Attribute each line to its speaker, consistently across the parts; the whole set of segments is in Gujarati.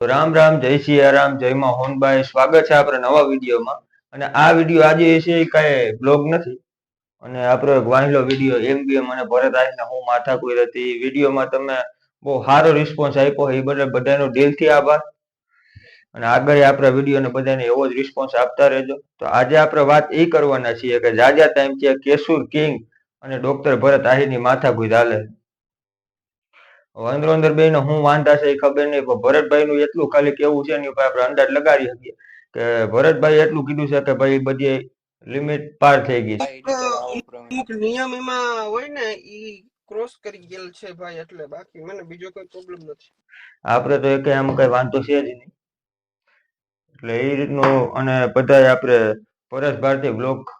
Speaker 1: રામ રામ, જય સિયારામ જય માં હોનબાઈ. સ્વાગત છે આપણે નવા વિડીયોમાં. અને આ વીડિયો આજે છે કાંઈ બ્લોગ નથી. અને આપણો વાહિલો વીડિયો એમ બી મને ભરત આવીને હું માથાકૂટ હતી. વિડીયોમાં તમે બહુ સારો રિસ્પોન્સ આપ્યો એ બદલ બધાનો દિલથી આભાર. અને આગળ આપણા વિડીયોને બધાને એવો જ રિસ્પોન્સ આપતા રહેજો. તો આજે આપણે વાત એ કરવાના છીએ કે જાજા ટાઈમ છે કેશુર કિંગ અને ડોક્ટર ભરત આહીરની માથાકૂટ હાલે. અંદર અંદર બે હું વાંધા છે એ ખબર નહીં પણ ભરતભાઈ નું એટલું ખાલી કેવું છે ને આપણે અંદાજ લગાડી શકીએ. કે ભરતભાઈ એટલું કીધું છે કે ભાઈ બધી લિમિટ પાર થઈ ગઈ છે.
Speaker 2: અમુક નિયમ એમાં હોય ને ઈ ક્રોસ કરી ગયેલ છે ભાઈ એટલે બાકી મને બીજો કોઈ પ્રોબ્લેમ નથી.
Speaker 1: આપણે તો એક આમ કઈ વાંધો છે જ નહીં. એટલે એ રીતનું અને બધાય આપણે પરેશ ભારતી બ્લોક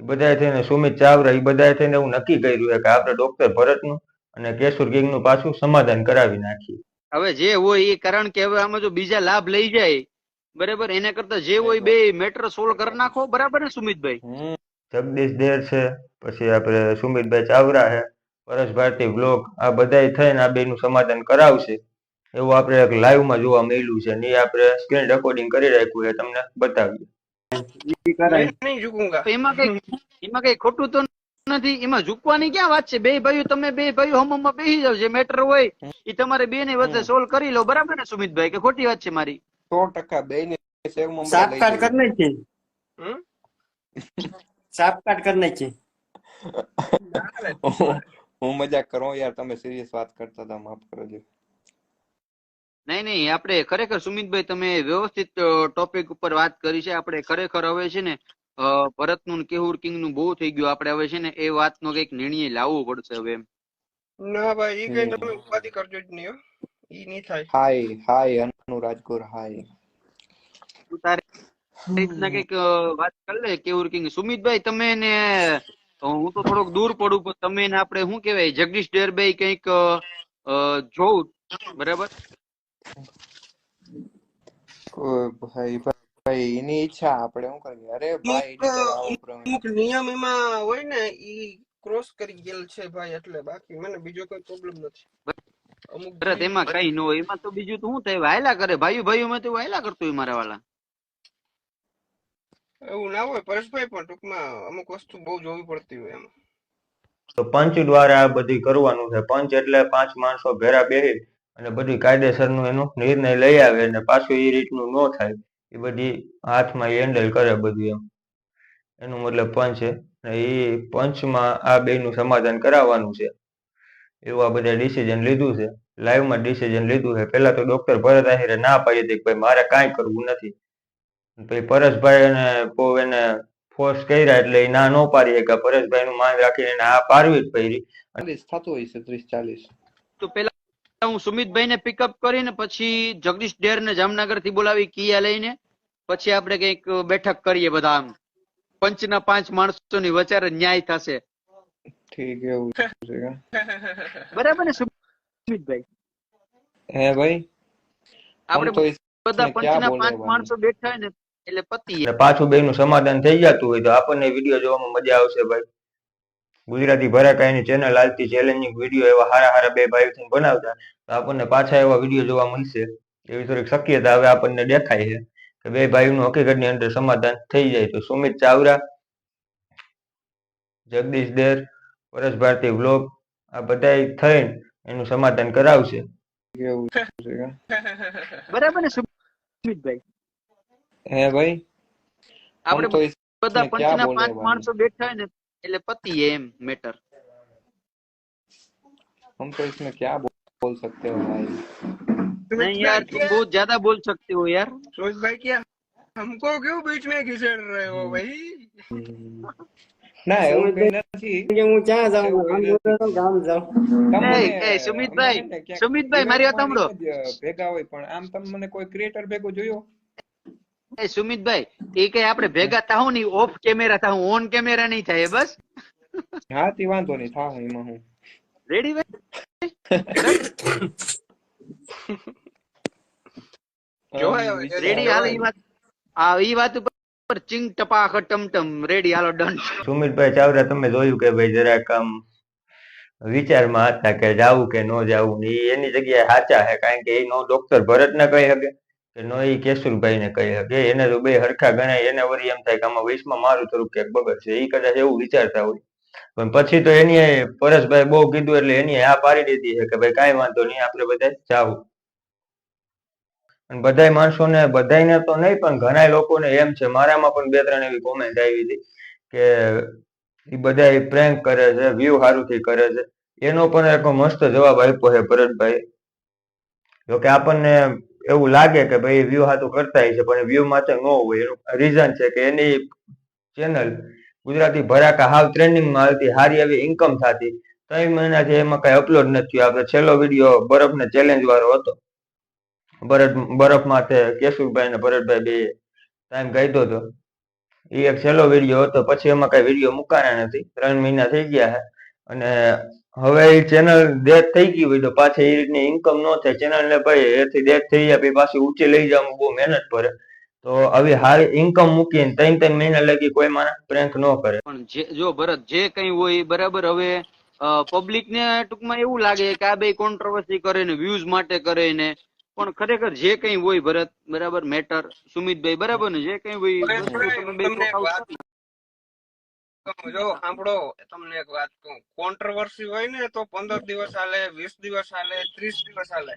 Speaker 1: એ બધાય થઈને સુમિત ચાવરા એ બધાય થઈને એવું નક્કી કર્યું કે આપણે ડોક્ટર ભરતનું અને કેશુર કિંગનું પાછું સમાધાન કરાવી નાખીએ.
Speaker 3: હવે જે હોય એ કારણ કે હવે આમાં જો બીજા લાભ લઈ જાય બરાબર? એના કરતા જે હોય બે મેટર સોલ્વ કરી નાખો બરાબર ને સુમિતભાઈ?
Speaker 1: જગદીશ દેર છે પછી આપણે સુમિતભાઈ ચાવરા છે પરસ ભારતી બ્લોક આ બધાય થઈને આ બેનું સમાધાન કરાવશે. એવું આપણે એક લાઈવમાં જોવા મળ્યું છે ને એ આપણે સ્ક્રીન રેકોર્ડિંગ કરી રાખ્યું છે તમને બતાવીએ.
Speaker 3: એમાં કઈ એમાં કઈ ખોટું તો નથી એમાં ઝૂકવાની ક્યાં વાત છે? બે ભાઈઓ તમે બે ભાઈઓ હમમાં બેસી જાવ જે મેટર હોય એ તમારે બે ની વચ્ચે સોલ્વ કરી લો. બરાબર ને સુમિતભાઈ? કે ખોટી વાત છે મારી?
Speaker 4: સો ટકા બે ને
Speaker 5: સાફ કાટ કરી
Speaker 2: નાખી
Speaker 5: સાફ કાટ કરી નાખી
Speaker 4: હું મજાક કરું યાર તમે સિરિયસ વાત કરતા હતા માફ કરજો.
Speaker 3: નહીં નહીં આપણે ખરેખર સુમિતભાઈ તમે વ્યવસ્થિત ટોપિક ઉપર વાત કરી છે. આપણે ખરેખર હવે છે ને ભરતનું નું કેહુર કિંગનું બહુ થઈ ગયું. આપણે હવે છે ને એ વાતનો કંઈક નિર્ણય લાવવો પડશે હવે એમ.
Speaker 2: ના ભાઈ એ કઈ તમે ઉપાધિ કરજો જ નહીં ઈ નહીં થાય.
Speaker 4: હાય હાય અનુ રાજગોર હાય.
Speaker 3: તું તારે રીતના કંઈક વાત કરી લે કેહુર કિંગ. સુમિતભાઈ તમે ને હું તો થોડોક દૂર પડું પણ તમે ને આપણે શું કહેવાય જગદીશ ડેરભાઈ કંઈક અ, અ, બરાબર?
Speaker 4: કોઈ ભાઈ. ભાઈ એની ઈચ્છા આપણે શું કરીએ? અરે ભાઈ.
Speaker 2: અમુક નિયમ એમાં હોય ને ઈ ક્રોસ કરી ગયેલ છે ભાઈ એટલે બાકી મને બીજો કોઈ પ્રોબ્લેમ નથી. અમુક
Speaker 3: ભરત એમાં કઈ ન હોય. એમાં તો બીજું તો શું થાય? વાયલા કરે. ભાઈ ભાઈ માં તો વાયલા કરતો હોય મારા વાલા.
Speaker 2: એવું ના હોય. પરેશભાઈ પણ ટૂંકમાં અમુક વસ્તુ બહુ જોવી પડતી હોય એમાં.
Speaker 1: તો પંચ દ્વારા બધી બધું કરવાનું છે. પંચ એટલે પાંચ માણસો ભેરા બેહી અને બધું કાયદેસરનું એનું નિર્ણય લઈ આવે અને પાછું એ રીતનું ન થાય. એ બધી હાથમાં હેન્ડલ કરે બધું એમ. એનું મતલબ પંચ છે. અને એ પંચમાં આ બેનું સમાધાન કરાવવાનું છે. એવું આ બધા ડિસિઝન લીધું છે. લાઈવમાં ડિસિઝન લીધું છે. પહેલા તો ડોક્ટર ભરત આહિરે ના પાડી હતી કે ભાઈ મારે કાંઈ કરવું નથી. પછી પરેશભાઈ અને બહુ એને ફોર્સ કર્યા એટલે એ ના ન પાડી કે પરેશભાઈ નું માન રાખીને આ પાડવી જ પડી.
Speaker 4: થતું હોય છે ત્રીસ ચાલીસ.
Speaker 3: તો પેલા હું સુમિતભાઈને પિકઅપ કરી ને પછી જગદીશ ડેર ને જામનગરથી બોલાવી કિયા લઈને. પછી આપણે કંઈક બેઠક કરીએ બધા આમ. પંચના પાંચ માણસોની વચારે ન્યાય થશે.
Speaker 4: ઠીક છે.
Speaker 3: બરાબર ને સુમિતભાઈ?
Speaker 4: હે ભાઈ?
Speaker 3: આપણે બધા પંચના પાંચ માણસો બેઠા ને એટલે પતિ
Speaker 1: પાછું બેનું સમાધાન થઈ જતું હોય તો આપણને વીડિયો જોવામાં મજા આવશે ભાઈ. ગુજરાતી ભરાકાયની ચેનલ આજથી ચેલેન્જિંગ વીડિયો એવા હારા હારા બે ભાઈ થઈને બનાવતા તો આપણને પાછા એવા વીડિયો જોવા મળશે. એવી થોડીક શક્યતા હવે આપણને દેખાય છે. કે બે ભાઈનું હકીકતની અંદર સમાધાન થઈ જાય તો સુમિત ચાવરા જગદીશ દેર પરસ ભારતી વ્લોગ આ બધા થઈને એનું સમાધાન કરાવશે.
Speaker 3: બરાબર ને સુમિતભાઈ?
Speaker 4: હે ભાઈ?
Speaker 3: આપણે બધા પંચના પાંચ માણસો બેઠા ને એટલે પતિ એમ મેટર
Speaker 4: हम तो इसमें क्या बोल बोल सकते हो भाई
Speaker 3: नहीं यार तुम बहुत ज्यादा बोल सकते हो यार
Speaker 2: सुमितभाई क्या हमको क्यों बीच में घिसेड़ रहे हो भाई
Speaker 4: ના એવું કઈ નથી
Speaker 5: कि હું ક્યાં જાઉં આમ બોલો તો ગામ જાઉં
Speaker 4: તમને
Speaker 3: એ, એ, સુમિતભાઈ,
Speaker 4: અમને છે ને ક્યાંક
Speaker 3: સુમિતભાઈ, મારી વાત સાંભળો.
Speaker 4: જ ભેગા હોય પણ આમ તમે મને કોઈ ક્રિએટર ભેગો જોયો
Speaker 3: એ સુમિતભાઈ એ કઈ આપણે ભેગા થાઉ નહીં ઓફ કેમેરા થાવું ઓન કેમેરા નહીં થાય બસ.
Speaker 4: હા તે વાંધો નહીં થાવ એમાં હું.
Speaker 3: રેડી
Speaker 4: વિચાર-
Speaker 3: રેડી હાલ ઈ વાત આ ઈ વાત ઉપર ચિંગ ટપાખ ટમટમ રેડી હાલો ડન
Speaker 1: સુમિતભાઈ ચાવરા તમે જોયું કે ભાઈ જરાક આમ વિચારમાં હતા કે જાવું કે ન જાવું ને એની જગ્યાએ સાચા છે કારણ કે એ નો ડોક્ટર ભરતને કહી શકે કે નો ઈ કેશુરભાઈને કહી શકે. એને તો બે હરખા ગણાય, એને વળી એમ થાય કે આમાં વયસમાં મારું થોડુંક ક્યાંક બગડશે. એ કદાચ એવું વિચારતા હોય. પણ પછી તો એની પરેશભાઈ બહુ કીધું એટલે એની આ પાડી દીધી છે કે ભાઈ કાંઈ વાંધો નહીં, આપણે બધા જાવું. અને માણસો માણસોને બધાને તો નહીં, પણ ઘણા લોકોને એમ છે, મારામાં પણ બે ત્રણ એવી કોમેન્ટ આવી હતી કે એ બધા પ્રેન્ક કરે છે વ્યૂ સારુંથી કરે છે. એનો પણ એક મસ્ત જવાબ આપ્યો છે ભરતભાઈ જોકે આપણને એવું લાગે કે ભાઈ વ્યૂ હાથું કરતા છે, પણ વ્યૂ માટે ન હોય. એનું રીઝન છે કે એની ચેનલ ગુજરાતી ભરાકા હાવ ટ્રેન્ડિંગમાં આવતી સારી એવી ઇન્કમ થતી. ત્રણ મહિનાથી એમાં કઈ અપલોડ નથી આપણે છેલ્લો વીડિયો બરફને ચેલેન્જ વાળો હતો. બરફ બરફ માટે કેશુભાઈ ને ભરતભાઈ બે ટાઈમ કાઢ્યો હતો એ એક છેલ્લો વીડિયો હતો. પછી એમાં કઈ વીડિયો મુકાયા નથી. ત્રણ મહિના થઈ ગયા છે. અને હવે એ ચેનલ ડેથ થઈ ગઈ હોય તો પાછી એ રીતની ઇન્કમ ન થાય. ચેનલ ને ભાઈ એથી ડેથ થઈ જાય પછી પાછી ઊંચી લઈ જવામાં બહુ મહેનત પડે. તો આવી હાલ ઇન્કમ મૂકીને ત્રણ ત્રણ મહિના લગી કોઈ માણસ પ્રેન્ક ન કરે.
Speaker 3: પણ જે જો ભરત જે કઈ હોય બરાબર હવે પબ્લિક ને ટૂંકમાં એવું લાગે કે આ બે કોન્ટ્રોવર્સી કરે ને વ્યૂઝ માટે કરે ને. પણ ખરેખર જે કઈ હોય ભરત બરાબર મેટર સુમિતભાઈ બરાબર ને? જે કઈ હોય
Speaker 2: જો સાંભળો તમને એક વાત કહું. કોન્ટ્રોવર્સી હોય ને તો પંદર દિવસ હાલે વીસ દિવસ હાલે ત્રીસ દિવસ હાલે.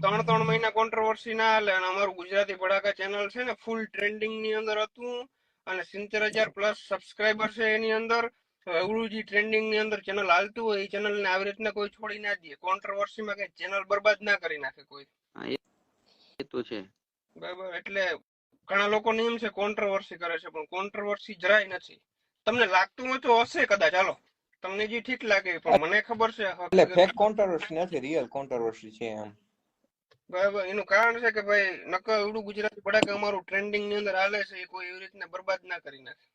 Speaker 2: ત્રણ ત્રણ મહિના કોન્ટ્રોવર્સી ના હાલે અને અમારું ગુજરાતી ભડાકા ચેનલ છે ને ફૂલ ટ્રેન્ડિંગની અંદર હતું. અને સિત્તેર હજાર પ્લસ સબસ્ક્રાઇબર છે એની અંદર. એવડું જે ટ્રેન્ડિંગની અંદર ચેનલ હાલતું હોય એ ચેનલ ને આવી રીતના કોઈ છોડી ના દે. કોન્ટ્રોવર્સી માં કઈ ચેનલ બરબાદ ના કરી નાખે કોઈ.
Speaker 3: એ તો છે.
Speaker 2: બરાબર એટલે ઘણા લોકો એમ છે કોન્ટ્રોવર્સી કરે છે પણ કોન્ટ્રોવર્સી જરાય નથી. તમને લાગતું હોય તો હશે કદાચ. ચાલો તમને જે ઠીક લાગે પણ મને ખબર છે.
Speaker 4: એટલે ફેક કોન્ટ્રોવર્સી નથી રિયલ કોન્ટ્રોવર્સી છે એમ.
Speaker 2: બરાબર. એનું કારણ છે કે ભાઈ નકર એવડું ગુજરાતી ભડાકે અમારું ટ્રેન્ડિંગની અંદર હાલે છે એ કોઈ એવી રીતના બરબાદ ના કરી નાખે.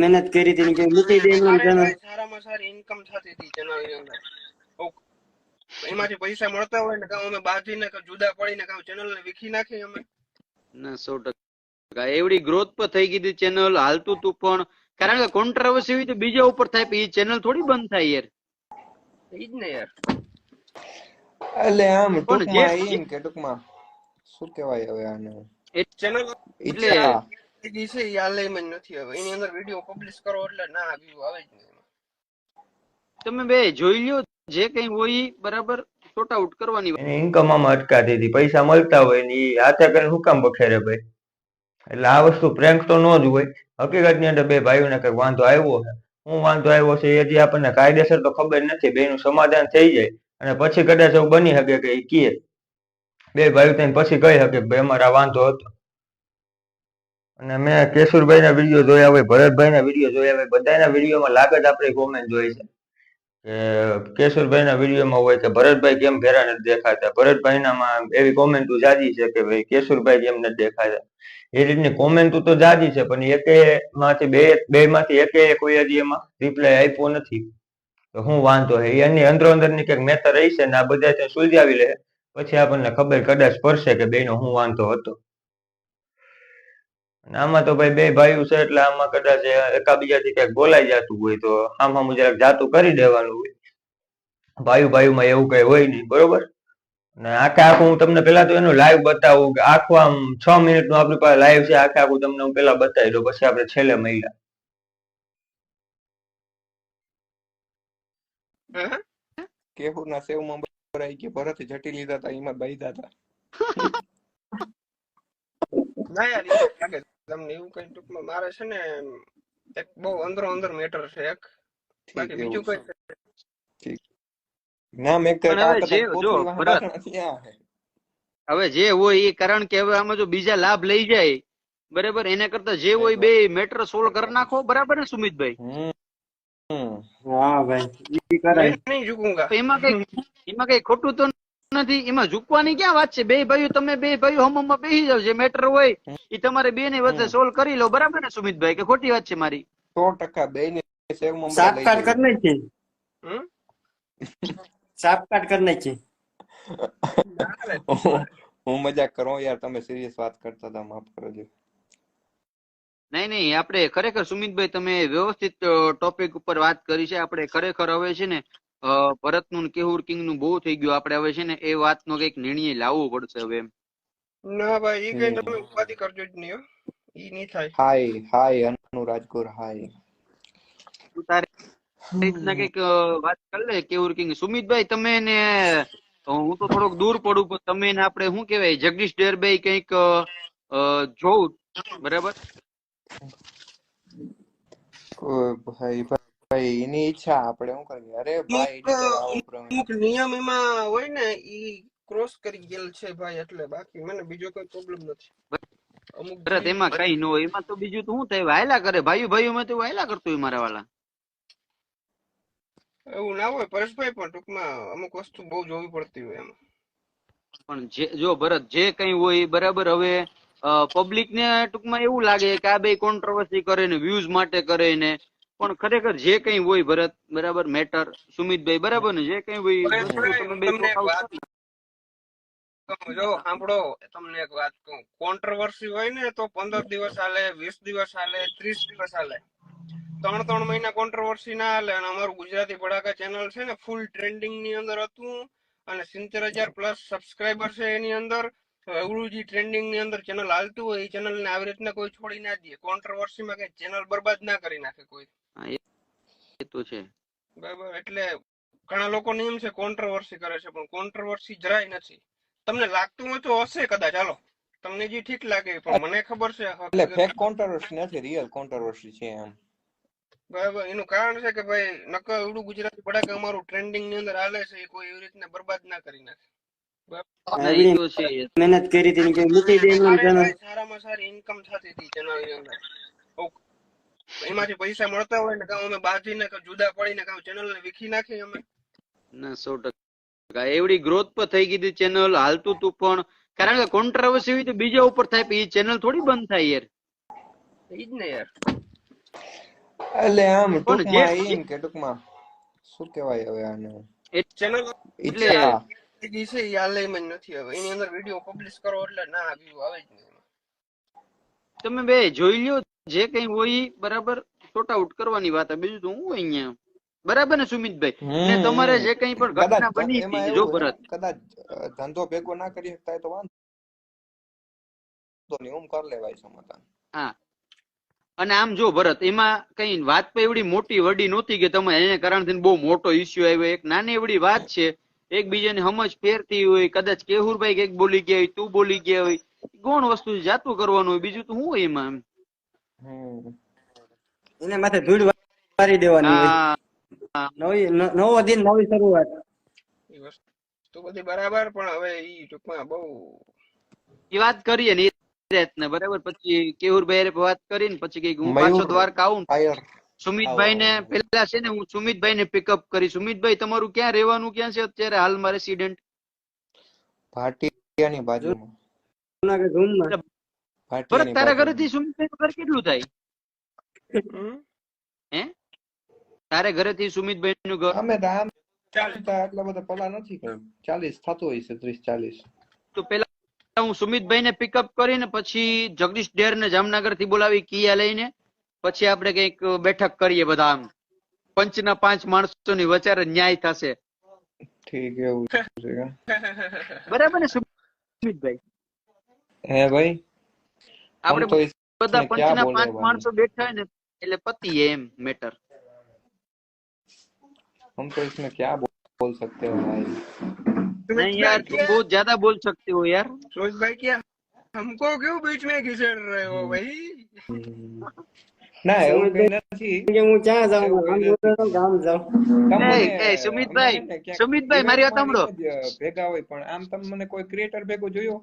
Speaker 5: મહેનત કરી હતી કે મૂકી દે
Speaker 2: સારામાં સારી ઇન્કમ થતી હતી ચેનલની અંદર. એમાંથી પૈસા મળતા હોય ને કાં અમે બાંધીને કાં જુદા પડીને કાં ચેનલ ને વીખી નાખી અમે.
Speaker 3: ના સો ટકા. એવડી ગ્રોથ પણ થઈ ગઈ હતી ચેનલ હાલતું તું પણ. કારણ કે કોન્ટ્રાવર્સી હોય તો બીજા ઉપર થાય પણ એ ચેનલ થોડી બંધ થાય યાર.
Speaker 2: એ જ ને યાર.
Speaker 4: એટલે આમ ટૂંકમાં એમ કે ટૂંકમાં શું કહેવાય હવે આને?
Speaker 2: ચેનલ
Speaker 3: એટલે
Speaker 2: જે છે એ નથી હવે. એની અંદર વીડિયો પબ્લિશ કરો એટલે ના વ્યૂ આવે જ નહીં.
Speaker 3: તમે બે જોઈ લ્યો જે કઈ હોય ઈ બરાબર સોટ આઉટ કરવાની
Speaker 1: ઇન્કમ આમાં અટકાતી હતી. પૈસા મળતા હોય ને એ હાથે કરીને શું કામ બખેરે ભાઈ? એટલે આ વસ્તુ પ્રેન્ક તો ન જ હોય. હકીકતની અંદર બે ભાઈઓને કઈ વાંધો આવ્યો છે હું વાંધો આવ્યો છે એ હજી આપણને કાયદેસર તો ખબર નથી બેનું સમાધાન થઈ જાય. અને પછી કદાચ એવું બની શકે કે એ કહે. બે ભાઈઓ થઈને પછી કહી શકે ભાઈ અમારા વાંધો હતો. અને મેં કેશુરભાઈના વીડિયો જોયા હોય, ભરતભાઈના વીડિયો જોયા હોય, બધાના વિડીયોમાં લાગત આપણે કોમેન્ટ જોઈ છે. કે કેશુરભાઈના વિડીયોમાં હોય કે ભરતભાઈ કેમ ઘેરા નથી દેખાતા? ભરતભાઈનામાં એવી કોમેન્ટો જાજી છે કે ભાઈ કેશુરભાઈ કેમ નથી દેખાતા? એ રીતની કોમેન્ટ તો જાજી છે, પણ એકે માંથી બે બે માંથી એકે કોઈ હજી એમાં રિપ્લાય આપ્યો નથી. તો હું વાંધો હે. એની અંદરો અંદરની કંઈક મેતર રહી છે ને આ બધા ત્યાં સુલઝાવી લે પછી આપણને ખબર કદાચ પડશે કે બેનો હું વાંધો હતો. આમાં તો ભાઈ બે ભાઈઓ છે, એટલે આમાં કદાચ એકાબીજાથી ક્યાંક બોલાઈ જતું હોય તો આમાં મુજબ જાતું કરી દેવાનું હોય. ભાઈઓ ભાઈઓમાં એવું કઈ હોય નહીં, બરોબર? ને આખે આખું હું તમને પેલા તો એનું લાઈવ બતાવું કે આખું આમ છ મિનિટનું આપણી પાસે લાઈવ છે આખે આખું તમને હું પેલા બતાવી દઉં પછી આપણે છેલ્લે મહિલા
Speaker 2: કેહુર
Speaker 4: ના સેવ સેવમાં ભરાઈ કે ભરત જટી લીધા હતા એમાં બાંધ્યા હતા
Speaker 2: ના યાર લાગે તમને એવું કઈ ટૂંકમાં મારે છે ને એક બહુ અંદરો અંદર મેટર છે એક. બાકી બીજું કઈ
Speaker 4: છે. નામ એક
Speaker 3: હવે જે- હોય એ કારણ કે હવે આમાં જો બીજા લાભ લઈ જાય બરાબર? એના કરતા જે હોય બે મેટર સોલ્વ કરી નાખો બરાબર ને સુમિતભાઈ.
Speaker 5: હા ભાઈ.
Speaker 3: એમાં કઈ એમાં કઈ ખોટું તો નથી. એમાં ઝૂકવાની ક્યાં વાત છે? બે ભાઈઓ તમે બે ભાઈઓ હમમાં બેસી જાવ. જે મેટર હોય એ તમારે બે ની વચ્ચે સોલ્વ કરી લો. બરાબર ને સુમિતભાઈ? કે ખોટી વાત છે મારી?
Speaker 4: સો ટકા બે ને
Speaker 5: સેવ
Speaker 4: જાય.
Speaker 5: કરી નાખી? સાપ કાટ કરી નાખી.
Speaker 4: હું મજાક કરું યાર તમે સિરિયસ વાત કરતા હતા માફ કરજો.
Speaker 3: નહીં નહીં આપણે ખરેખર સુમિતભાઈ તમે વ્યવસ્થિત ટોપિક ઉપર વાત કરી છે. આપણે ખરેખર હવે છે ને ભરતનું કેહુર કિંગનું બહુ થઈ ગયું. આપણે હવે છે ને એ વાતનો કંઈક નિર્ણય લાવવો પડશે હવે એમ.
Speaker 2: ના ભાઈ એ કઈ તમે ઉપાધિ કરજો જ નહીં હો. ઈ નહીં થાય.
Speaker 4: હાય હાય અનુરાજ ગોર હાય.
Speaker 3: તું તારે રીતના કંઈક વાત કરી લે કેવું કિંગ સુમિતભાઈ તમે ને હું તો થોડોક દૂર પડું પણ તમે ને આપણે શું કહેવાય જગદીશ ડેરભાઈ કંઈક અ, બરાબર?
Speaker 4: ભાઈ ભાઈ એની ઈચ્છા આપણે શું કરીએ? અરે ભાઈ
Speaker 2: નિયમ એમાં હોય ને ઈ ક્રોસ કરી ગયેલ છે ભાઈ એટલે બાકી મને બીજો કોઈ પ્રોબ્લેમ નથી. અમુક
Speaker 3: એમાં કઈ ન હોય. એમાં તો બીજું તો શું થાય? વાયલા કરે ભાઈ ભાઈઓમાં તો વાયલા કરતું હોય મારા વાલા.
Speaker 2: એવું ના હોય પરેશભાઈ પણ ટૂંકમાં અમુક વસ્તુ બહુ જોવી પડતી હોય એમાં.
Speaker 3: પણ જે જો ભરત જે કઈ હોય બરાબર હવે પબ્લિક ને ટૂંકમાં એવું લાગે કે આ બે કોન્ટ્રોવર્સી કરે ને વ્યૂઝ માટે કરે ને પણ ખરેખર જે કઈ હોય ભરત બરાબર મેટર સુમિતભાઈ બરાબર ને જે કઈ હોય.
Speaker 2: જો સાંભળો તમને એક વાત કહું. કોન્ટ્રોવર્સી હોય ને તો પંદર દિવસ હાલે વીસ દિવસ હાલે ત્રીસ દિવસ હાલે. ત્રણ ત્રણ મહિના કોન્ટ્રોવર્સી ના હાલે અને અમારું ગુજરાતી ભડાકા ચેનલ છે ને ફૂલ ટ્રેન્ડિંગની અંદર હતું. અને સિત્તેર હજાર પ્લસ સબસ્ક્રાઈબર છે એની અંદર. એવડું જે ટ્રેન્ડિંગની અંદર ચેનલ હાલતું હોય એ ચેનલ ને આવી રીતના કોઈ છોડી ના દે. કોન્ટ્રોવર્સી માં કઈ ચેનલ બરબાદ ના કરી નાખે કોઈ.
Speaker 3: એ તો છે.
Speaker 2: બરાબર એટલે ઘણા લોકો એમ છે કોન્ટ્રોવર્સી કરે છે પણ કોન્ટ્રોવર્સી જરાય નથી. તમને લાગતું હોય તો હશે કદાચ. ચાલો તમને જે ઠીક લાગે પણ મને ખબર છે.
Speaker 4: એટલે ફેક કોન્ટ્રોવર્સી નથી રિયલ કોન્ટ્રોવર્સી છે એમ.
Speaker 2: બરાબર એનું કારણ છે કે ભાઈ નકર એવડું ગુજરાતી કે અમારું ટ્રેન્ડિંગની અંદર હાલે છે એ કોઈ એવી રીતના બરબાદ ના કરી નાખે.
Speaker 5: મહેનત કરી હતી કે મૂકી દે
Speaker 2: સારામાં સારી ઇન્કમ થતી હતી ચેનલની અંદર એમાંથી પૈસા મળતા હોય ને કાં અમે બાજીને કાં જુદા પડીને કાં ચેનલ ને વીખી નાખી અમે.
Speaker 3: ના સો ટકા. એવડી ગ્રોથ પર થઈ ગઈ હતી ચેનલ હાલતું તું પણ. કારણ કે કોન્ટ્રાવર્સી હોય તો બીજા ઉપર થાય એ ચેનલ થોડી બંધ થાય યાર.
Speaker 2: એ જ ને યાર.
Speaker 4: એટલે આમ ટૂંકમાં એમ કે ટૂંકમાં શું કહેવાય હવે આને?
Speaker 2: ચેનલ એટલે છે એ હાલે નથી હવે. એની અંદર વીડિયો પબ્લિશ કરો એટલે ના વ્યૂ આવે જ નહીં
Speaker 3: તમે બે જોઈ લ્યો જે કઈ હોય ઈ બરાબર સોર્ટ આઉટ કરવાની વાત છે. બીજું તો હું હોય અહીંયા? બરાબર ને સુમિતભાઈ? ને તમારે જે કઈ પણ ઘટના
Speaker 4: કદાચ
Speaker 3: બની હતી જો ભરત.
Speaker 4: કદાચ ધંધો ભેગો ના કરી શકતા તો વાંધો નહીં. ઓમ કરી લેવાય સમાધાન.
Speaker 3: હા. અને આમ જો ભરત એમાં કઈ વાત તો એવડી મોટી વડી નહોતી કે તમે એને કારણથી બહુ મોટો ઇસ્યુ આવ્યો. એક નાની એવડી વાત છે એકબીજાને સમજ ફેરતી હોય કદાચ કેહુરભાઈ કંઈક બોલી ગયા હોય તું બોલી ગયા હોય ગૌણ વસ્તુ જાતું કરવાનું હોય બીજું તો હું હોય એમાં
Speaker 4: એમ?
Speaker 5: એને માથે ધૂળ વારી દેવાની
Speaker 3: હા
Speaker 5: નવી નવો દિન નવી શરૂઆત.
Speaker 2: એ વસ્તુ બધી બરાબર પણ હવે ઈ ટૂંકમાં બહુ
Speaker 3: એ વાત કરીએ ને રીતને બરાબર? પછી કેહુરભાઈ હારે વાત કરીને પછી કઈ હું પાછો દ્વારકા આવું સુમિતભાઈ ને પેલા છે ને હું સુમિતભાઈ ને પિકઅપ કરી. સુમિતભાઈ તમારું ક્યાં રહેવાનું ક્યાં છે અત્યારે હાલમાં રેસિડેન્ટ
Speaker 4: ભાટિયાની બાજુમાં.
Speaker 5: જૂનાગઢ રૂમમાં
Speaker 3: તારા. ઘરેથી સુમિતભાઈ નું ઘર કેટલું થાય? હે? તારે ઘરેથી સુમિતભાઈ નું ઘર?
Speaker 4: અમે રામ આમ
Speaker 2: ચાલ
Speaker 4: તો આટલા બધા પલા નથી ચાલીસ થતું હોય છે ત્રીસ ચાલીસ.
Speaker 3: તો પેલા હું સુમિતભાઈ ને પિકઅપ કરીને પછી જગદીશ ડેર ને જામનગર થી બોલાવી કિયા લઈને પછી આપણે કઈક બેઠક કરીએ બધા આમ પંચના પાંચ માણસોની વચારે ન્યાય થશે
Speaker 4: ઠીક એવું છે
Speaker 3: બરાબર ને સુમિતભાઈ
Speaker 4: હે ભાઈ
Speaker 3: આપણે
Speaker 4: हम तो
Speaker 3: બધા
Speaker 4: इसमें क्या
Speaker 3: પંચના
Speaker 4: बोले
Speaker 3: પાંચ
Speaker 4: भाई?
Speaker 3: માણસો બેઠા હોય ને એટલે પતિ એમ મેટર
Speaker 4: हम तो इसमें क्या बोल, बोल सकते हैं भाई
Speaker 3: नहीं यार तुम बहुत ज्यादा बोल सकते हो यार
Speaker 2: रोहित भाई क्या हमको क्यों बीच में घिसेड़ रहे हो भाई
Speaker 4: हम्म. ના એવું કઈ નથી
Speaker 5: કે હું ક્યાં જાઉં આમ જોતો તો ગામ જાઉં
Speaker 4: તમને
Speaker 3: એ, એ, સુમિતભાઈ,
Speaker 4: મને ક્યાંક
Speaker 3: સુમિતભાઈ, મારી વાત સાંભળો.
Speaker 4: event માં જ ભેગા હોય પણ આમ તમે મને કોઈ ક્રિએટર ભેગો જોયો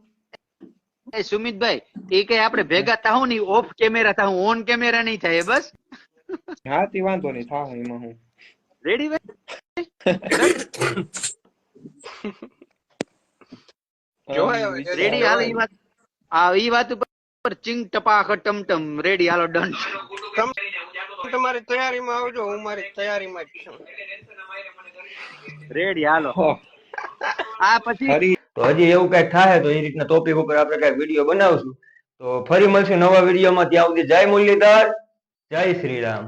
Speaker 3: એ સુમિતભાઈ એ કઈ આપણે ભેગા થાવું નહીં ઓફ કેમેરા થાવું ઓન કેમેરા નહીં થાય બસ
Speaker 4: હા તે વાંધો નહીં થાવ એમાં હું
Speaker 3: રેડી
Speaker 2: જોવાય
Speaker 3: રેડી હાલ ઈ વાત આ ઈ વાત ઉપર ચિંગ ટપાક ટમટમ રેડી હાલો ડન
Speaker 2: તમારી તૈયારીમાં આવજો હું મારી તૈયારીમાં જ છું.
Speaker 3: રેડી હાલો.
Speaker 4: હો,
Speaker 3: આ પછી
Speaker 4: હરી
Speaker 1: તો હજી એવું કઈ થાય તો એ રીતના ટોપિક ઉપર આપણે કઈ વીડિયો બનાવશું. તો ફરી મળશું નવા વિડીયોમાં ત્યાં સુધી જય મુરલીધર જય શ્રી રામ